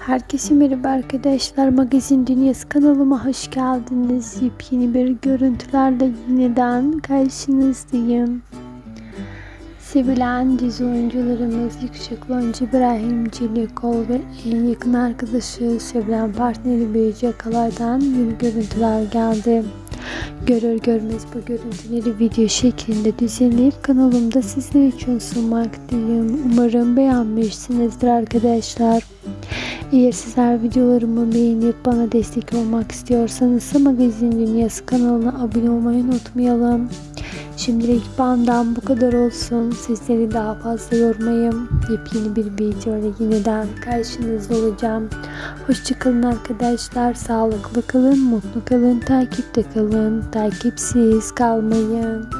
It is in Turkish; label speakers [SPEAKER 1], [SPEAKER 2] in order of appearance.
[SPEAKER 1] Herkese merhaba arkadaşlar. Magazin Dünyası kanalıma hoş geldiniz. Yepyeni bir görüntülerle yeniden karşınızdayım. Sevilen dizi oyuncularımız yakışıklı oyuncu İbrahim Çelikol ve en yakın arkadaşı sevilen partneri Büyücü Yakalar'dan yeni görüntüler geldi. Görür görmez bu görüntüleri video şeklinde düzenleyip kanalımda sizler için sunmaktayım. Umarım beğenmişsinizdir arkadaşlar. Eğer sizler videolarımı beğenip bana destek olmak istiyorsanız Magazin Dünyası kanalına abone olmayı unutmayalım. Şimdilik benden bu kadar olsun. Sizleri daha fazla yormayayım. Yepyeni bir video ile yeniden karşınızda olacağım. Hoşçakalın arkadaşlar. Sağlıklı kalın, mutlu kalın, takipte kalın. Takipsiz kalmayın.